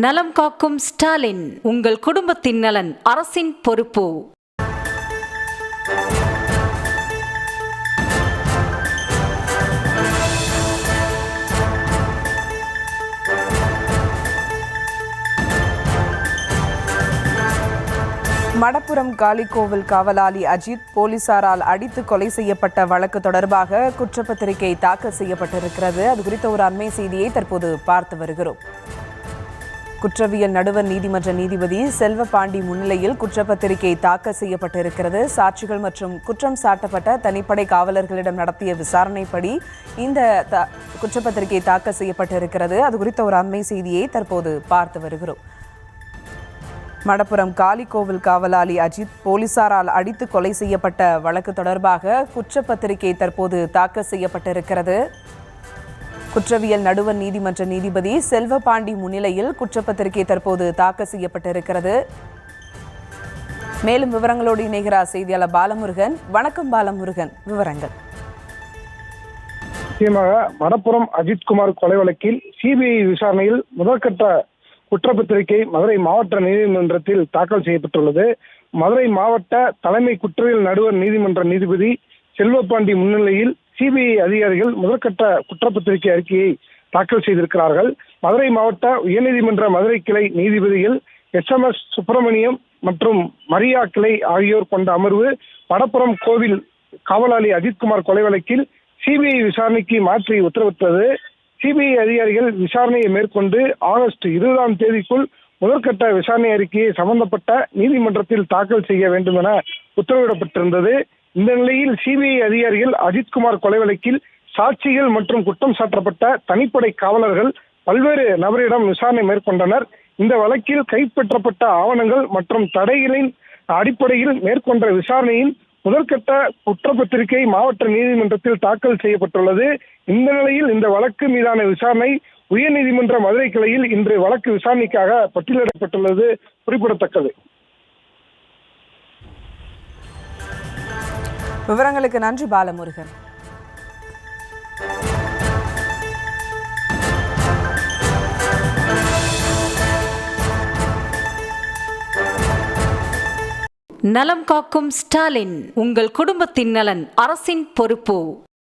நலம் காக்கும் ஸ்டாலின் உங்கள் குடும்பத்தின் நலன் அரசின் பொறுப்பு. மடப்புரம் காளிக்கோவில் காவலாளி அஜித் போலீசாரால் அடித்து கொலை செய்யப்பட்ட வழக்கு தொடர்பாக குற்றப்பத்திரிகை தாக்கல் செய்யப்பட்டிருக்கிறது. அது குறித்த ஒரு அண்மை செய்தியை தற்போது பார்த்து வருகிறோம். குற்றவியல் நடுவர் நீதிமன்ற நீதிபதி செல்வ பாண்டி முன்னிலையில் குற்றப்பத்திரிகை தாக்கல் செய்யப்பட்டிருக்கிறது. சாட்சிகள் மற்றும் குற்றம் சாட்டப்பட்ட தனிப்படை காவலர்களிடம் நடத்திய விசாரணைப்படி இந்த குற்றப்பத்திரிகை தாக்கல் செய்யப்பட்டிருக்கிறது. அது குறித்த ஒரு அண்மை செய்தியை தற்போது பார்த்து வருகிறோம். மடப்புரம் காளிக்கோவில் காவலாளி அஜித் போலீசாரால் அடித்து கொலை செய்யப்பட்ட வழக்கு தொடர்பாக குற்றப்பத்திரிகை தற்போது தாக்கல் செய்யப்பட்டிருக்கிறது. குற்றவியல் நடுவர் நீதிமன்ற நீதிபதி செல்வபாண்டி முன்னிலையில் குற்றப்பத்திரிகை தற்போது தாக்கல் செய்யப்பட்டிருக்கிறது. மேலும் விவரங்களோடு இணைகிறார் செய்தியாளர் பாலமுருகன். வணக்கம் பாலமுருகன். விவரங்கள். முக்கியமாக மணப்புறம் அஜித்குமார் கொலை வழக்கில் சிபிஐ விசாரணையில் முதற்கட்ட குற்றப்பத்திரிகை மதுரை மாவட்ட நீதிமன்றத்தில் தாக்கல் செய்யப்பட்டுள்ளது. மதுரை மாவட்ட தலைமை குற்றவியல் நடுவர் நீதிமன்ற நீதிபதி செல்வபாண்டி முன்னிலையில் சிபிஐ அதிகாரிகள் முதற்கட்ட குற்றப்பத்திரிகை அறிக்கையை தாக்கல் செய்திருக்கிறார்கள். மதுரை மாவட்ட உயர்நீதிமன்ற மதுரை கிளை நீதிபதிகள் எஸ் எம் எஸ் சுப்பிரமணியம் மற்றும் மரியா கிளை ஆகியோர் கொண்ட அமர்வு வடப்புறம் கோவில் காவலாளி அஜித்குமார் கொலை வழக்கில் சிபிஐ விசாரணைக்கு மாற்றி உத்தரவிட்டது. சிபிஐ அதிகாரிகள் விசாரணையை மேற்கொண்டு ஆகஸ்ட் இருபதாம் தேதிக்குள் முதற்கட்ட விசாரணை அறிக்கையை சம்பந்தப்பட்ட நீதிமன்றத்தில் தாக்கல் செய்ய வேண்டும் என உத்தரவிடப்பட்டிருந்தது. இந்த நிலையில் சிபிஐ அதிகாரிகள் அஜித்குமார் கொலை வழக்கில் சாட்சிகள் மற்றும் குற்றம் சாட்டப்பட்ட தனிப்படை காவலர்கள் பல்வேறு நபரிடம் விசாரணை மேற்கொண்டனர். இந்த வழக்கில் கைப்பற்றப்பட்ட ஆவணங்கள் மற்றும் தடைகளின் அடிப்படையில் மேற்கொண்ட விசாரணையின் முதற்கட்ட குற்றப்பத்திரிகை மாவட்ட நீதிமன்றத்தில் தாக்கல் செய்யப்பட்டுள்ளது. இந்த நிலையில் இந்த வழக்கு மீதான விசாரணை உயர்நீதிமன்ற மதுரை கிளையில் இன்று வழக்கு விசாரணைக்காக பட்டியலிடப்பட்டுள்ளது. குறிப்பிடத்தக்கது. விவரங்களுக்கு நன்றி பாலமுருகன். நலம் காக்கும் ஸ்டாலின் உங்கள் குடும்பத்தின் நலன் அரசின் பொறுப்பு.